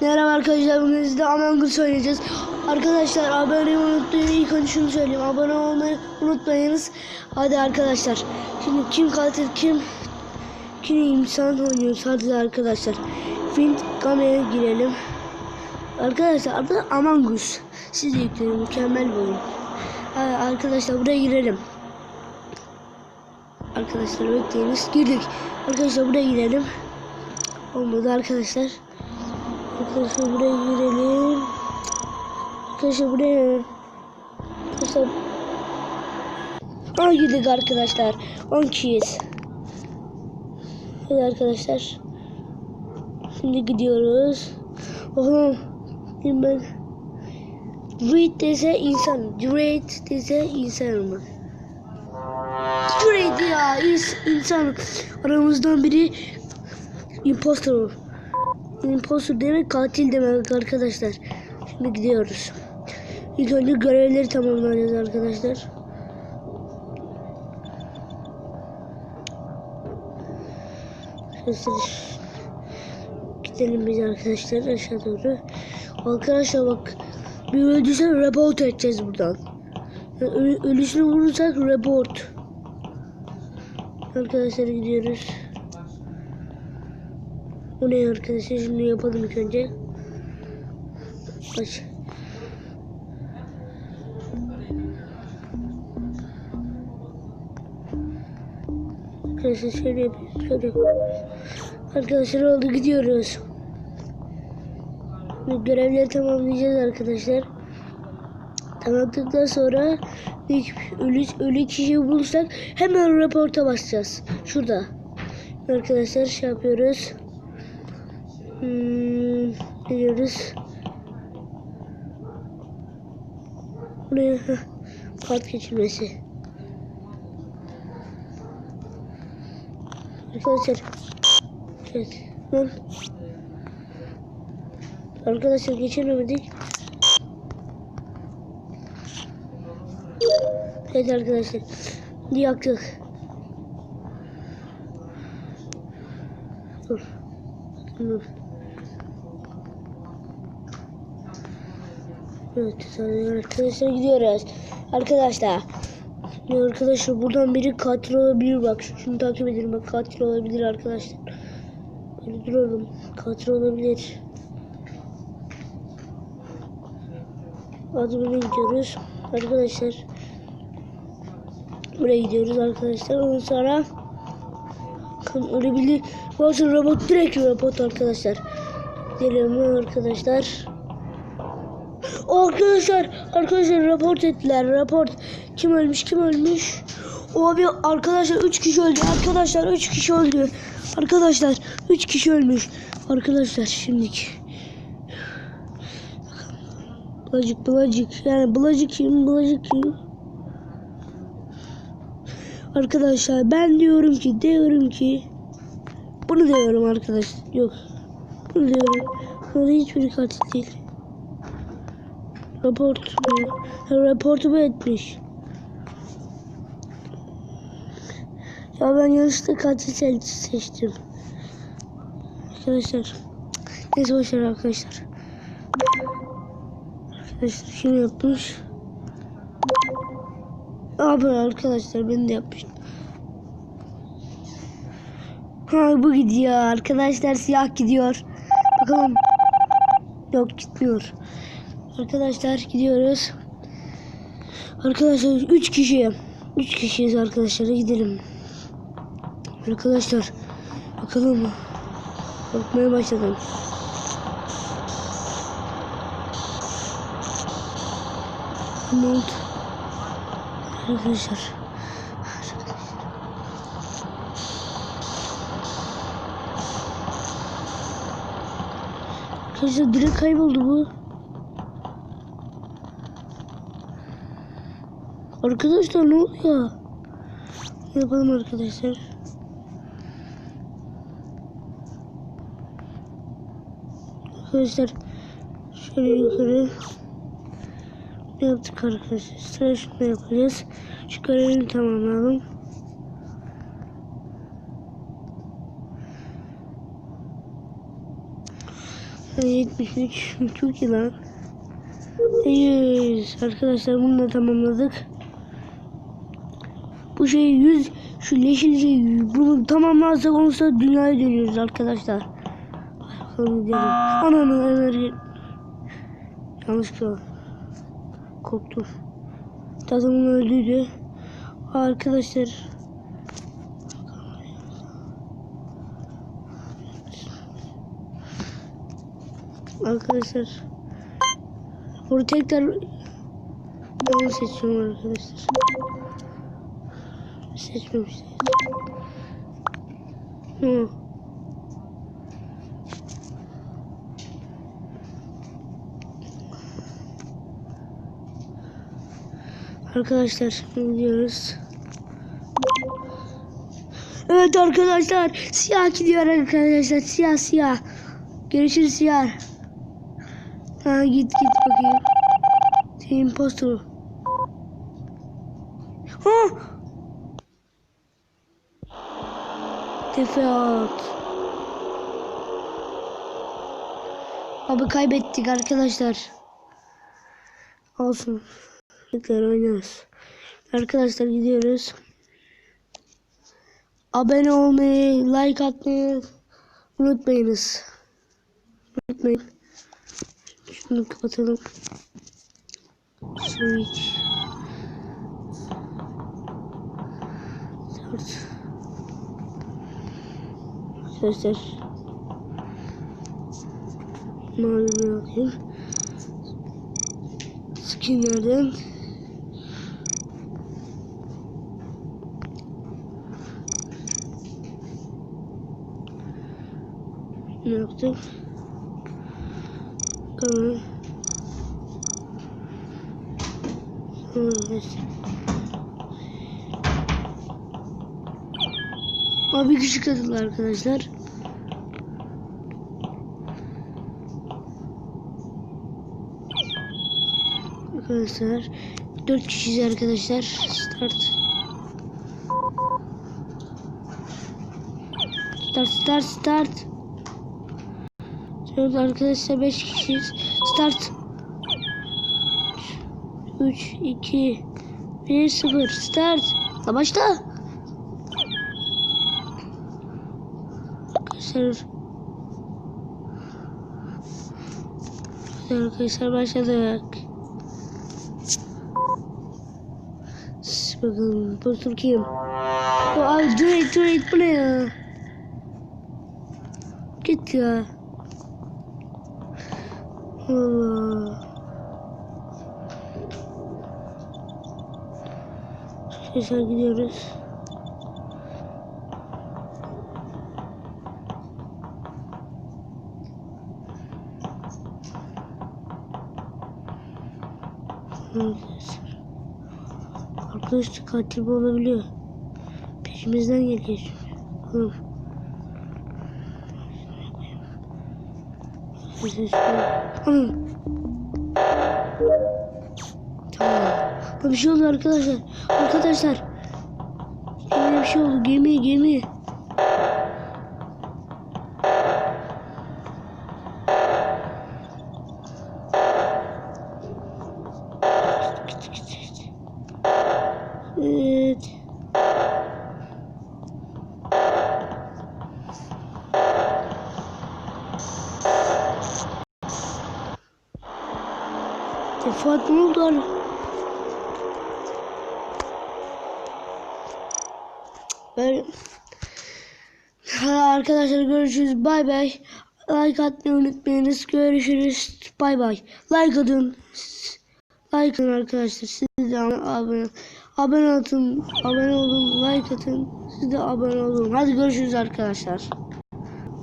Merhaba arkadaşlar bugün sizde Among Us oynayacağız. Arkadaşlar abone unutmayın. İlk önce şunu söyleyeyim. Abone olmayı unutmayınız. Hadi arkadaşlar. Şimdi kim katil kim kim insan oynuyoruz. Hadi arkadaşlar. Film kameraya girelim. Arkadaşlar adı Among Us. Siz de. Mükemmel bir oyun. Hadi arkadaşlar buraya girelim. Arkadaşlar bekleyiniz. Girdik. Arkadaşlar buraya girelim. Olmadı arkadaşlar. Arkadaşlar buraya girelim. Arkadaşlar buraya. Arkadaşlar. Aa girdik arkadaşlar. 10 kişiyiz. Hadi arkadaşlar. Şimdi gidiyoruz. Oğlum. Ben. Reed dese insan. Reed dese insan mı? Reed ya is, insan. Aramızdan biri impostor. Impostor demek katil demek arkadaşlar. Şimdi gidiyoruz. İlk önce görevleri tamamlayacağız arkadaşlar. Arkadaşlar gidelim biz arkadaşlar aşağı doğru. Arkadaşlar bak bir öldüyse report edeceğiz buradan. Yani ölü, ölüsünü vurursak report. Arkadaşlar gidiyoruz. Bu ne arkadaşlar şimdi yapalım ilk önce. Aç. Arkadaşlar şöyle yapıyoruz. Şöyle. Arkadaşlar oldu gidiyoruz. Görevleri tamamlayacağız arkadaşlar. Tamamladıktan sonra ilk ölü, ölü kişiyi bulursak hemen raporta basacağız. Şurada. Arkadaşlar şey yapıyoruz. Hmm, gidiyoruz. Buraya kart geçirmesi. Arkadaşlar. Evet. Lan. Arkadaşlar geçiremedik. Evet arkadaşlar. Yaktık. Dur. Dur. Evet arkadaşlar gidiyoruz. Arkadaşlar. Ya arkadaşlar buradan biri katil olabilir bak. Şunu takip edin bak katil olabilir arkadaşlar. Böyle duralım. Katil olabilir. Adımına gidiyoruz. Arkadaşlar. Buraya gidiyoruz arkadaşlar. Ondan sonra bakın ölebilir. Bakın robot direkt robot arkadaşlar. Gidelim arkadaşlar. Arkadaşlar, arkadaşlar raport ettiler. Raport. Kim ölmüş? Kim ölmüş? Abi arkadaşlar 3 kişi öldü. Arkadaşlar 3 kişi öldü. Arkadaşlar 3 kişi ölmüş. Arkadaşlar şimdiki. Bulacık bulacık. Yani bulacık kim? Bulacık kim? Arkadaşlar ben diyorum ki diyorum ki bunu diyorum arkadaşlar. Yok. Bunu diyorum. Burada hiçbir katil değil. Raport Raportumu etmiş. Ya ben yanlışlıkla katil se- seçtim. Arkadaşlar. Neyse boşver arkadaşlar. Arkadaşlar kim yapmış? Abi arkadaşlar ben de yapmıştım. Ha bu gidiyor arkadaşlar siyah gidiyor. Bakalım. Yok gitmiyor. Arkadaşlar gidiyoruz. Arkadaşlar 3 kişi. 3 kişiyiz arkadaşlar gidelim. Arkadaşlar bakalım. Korkmaya başladım. Ne? Arkadaşlar. Arkadaşlar direkt kayboldu bu. Arkadaşlar ne oluyor? Yapalım arkadaşlar. Arkadaşlar şöyle yukarı ne yaptık arkadaşlar? Sıra şunu yapacağız. Şu görevini tamamlayalım. 73 çok iyi lan. 100 arkadaşlar bunu da tamamladık. Bu şey 100 şu yeşil şey bunu tamamlarsak olursa dünyaya dönüyoruz arkadaşlar. Ananı enerji. Yanlışlıkla korktum. Tadımın öldüydü. Arkadaşlar Arkadaşlar Bunu tekrar Onu seçiyorum arkadaşlar Seçmemişler Hı. Arkadaşlar şimdi gidiyoruz. Evet arkadaşlar siyah gidiyor arkadaşlar siyah siyah. Görüşürüz siyah. Ha git git bakayım. Impostor. Tefe at. Abi kaybettik arkadaşlar. Olsun. Tekrar oynarız. Arkadaşlar gidiyoruz. Abone olmayı, like atmayı unutmayınız. Unutmayın. Şunu kapatalım. Switch. 4 Sesler. Mavi bırakayım. Skinlerden. Ne yaptık? Tamam. Tamam. Abi küçük katıldı arkadaşlar. Arkadaşlar 4 kişiyiz arkadaşlar. Start. Start start start. Evet arkadaşlar 5 kişiyiz. Start. 3 2 1 0 start. La başla. Arkadaşlar Arkadaşlar başladık. Bakalım bu tur kim? Bu abi Drake Drake bu ya? Git ya. Allah. Arkadaşlar gidiyoruz. Arkadaşlar. Katil bu olabiliyor. Peşimizden geliyor. Arkadaşlar. Anam. Tamam. Bir şey oldu arkadaşlar. Arkadaşlar. Gemiye bir şey oldu. Gemi gemi. Fuat ne oldu Arkadaşlar görüşürüz. Bay bay. Like atmayı unutmayınız. Görüşürüz. Bay bay. Like atın. Like atın arkadaşlar. Siz de abone, abone atın. Abone olun. Like atın. Siz de abone olun. Hadi görüşürüz arkadaşlar.